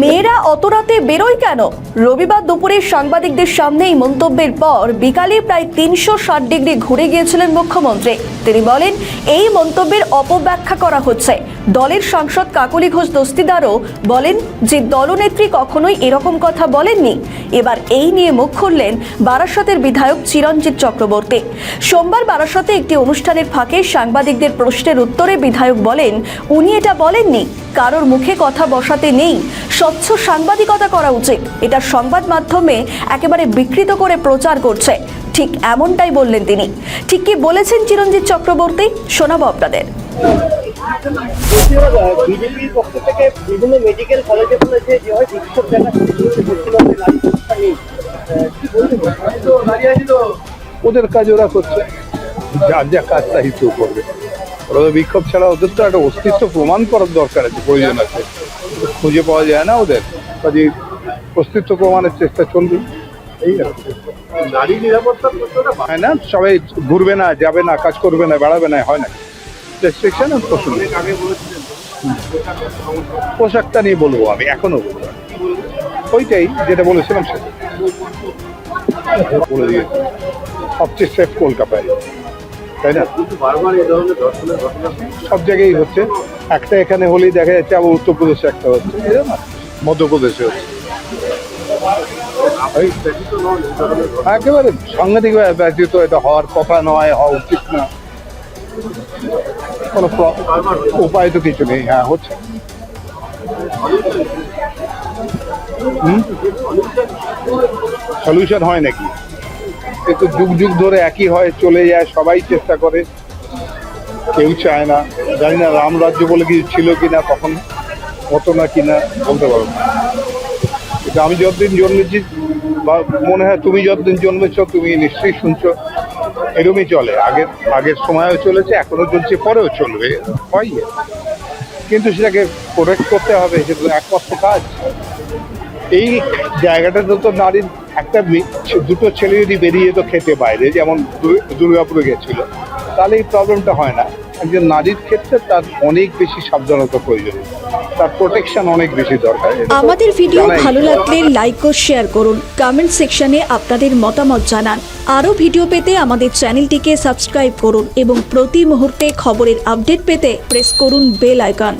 মেয়েরা অত রাতে বেরোয় কেন? রবিবার দুপুরে সাংবাদিকদের সামনে এই মন্তব্যের পর বিকালে প্রায় তিনশো ষাট ডিগ্রি ঘুরে গিয়েছিলেন মুখ্যমন্ত্রী। তিনি বলেন, এই মন্তব্যের অপব্যাখ্যা করা হচ্ছে। দলের সাংসদ কাকলি ঘোষ দস্তিদারও বলেন যে দলনেত্রী কখনোই এরকম কথা বলেননি। এবার এই নিয়ে মুখ খুললেন বারাসতের বিধায়ক চিরঞ্জিত চক্রবর্তী। সোমবার বারাসতে একটি অনুষ্ঠানের ফাঁকে সাংবাদিকদের প্রশ্নের উত্তরে বিধায়ক বলেন, উনি এটা বলেননি। কারোর মুখে কথা বসাতে নেই। স্বচ্ছ সাংবাদিকতা করা উচিত। এটা সংবাদ মাধ্যমে একেবারে বিকৃত করে প্রচার করছে। ঠিক এমনটাই বললেন তিনি। ঠিক কি বলেছেন চিরঞ্জিত চক্রবর্তী? শোনাবো আপনাদের। বিজেপির পক্ষ থেকে বিভিন্ন মেডিকেল কলেজে বলেছে যে হয় বিক্ষোভ দেখা পশ্চিমবঙ্গে নারী সুরক্ষা নেই আহ, কি বলবেন ওদের কাজ ওরা করছে। যার যা কাজ তাই কেউ করবে। ওরা বিক্ষোভ ছাড়া ওদের তো একটা অস্তিত্ব প্রমাণ করার দরকার আছে প্রয়োজন আছে। খুঁজে পাওয়া যায় না ওদের। কাজে অস্তিত্ব প্রমাণের চেষ্টা চলবে। এই নারী নিরাপত্তা হয় না সবাই ঘুরবে না যাবে না কাজ করবে না বেড়াবে না হয় না। রেস্ট্রিকশন পোশাকটা নিয়ে বলব আমি এখনও বলব। ওইটাই যেটা বলেছিলাম সেটা। বলে দিয়েছি। সবচেয়ে সেফ কলকাতায়। তাই না? সব জায়গায় হচ্ছে। একটা এখানে হলেই দেখা যাচ্ছে আবার উত্তরপ্রদেশে একটা হচ্ছে মধ্যপ্রদেশে হচ্ছে। একেবারে সাংঘাতিক ব্যতীত এটা হওয়ার কথা নয়, হওয়া উচিত না। কোনো উপায় তো কিছু নেই হ্যাঁ হচ্ছে। সলিউশন হয় নাকি? কিন্তু যুগ যুগ ধরে একই হয়, চলে যায়, সবাই চেষ্টা করে। কেউ চায় না। জানি না রাম রাজ্য বলে কিছু ছিল কিনা তখন হতো না কিনা, বলতে পারব না। কিন্তু আমি যতদিন জন্মেছি, বা মনে হয় তুমি যতদিন জন্মেছ, তুমি নিশ্চয়ই শুনছো এরকমই চলে। আগের আগের সময়ও চলেছে এখনও চলছে, পরেও চলবে, হয় কিন্তু সেটাকে প্রোটেক্ট করতে হবে তো একমাত্র কাজ। এই জায়গাটাতে তো নারীর একটা দুটো ছেলে যদি বেরিয়ে যেত খেতে বাইরে যেমন দুর্গাপুরে গেছিল তাহলে এই প্রবলেমটা হয় না। একজন নারীর ক্ষেত্রে তার অনেক বেশি সাবধানতা প্রয়োজন। তার প্রোটেকশন অনেক বেশি দরকার। আমাদের ভিডিও ভালো লাগলে লাইক ও শেয়ার করুন। কমেন্ট সেকশনে আপনাদের মতামত জানান। আরও ভিডিও পেতে আমাদের চ্যানেলটিকে সাবস্ক্রাইব করুন এবং প্রতি মুহূর্তে খবরের আপডেট পেতে প্রেস করুন বেল আইকন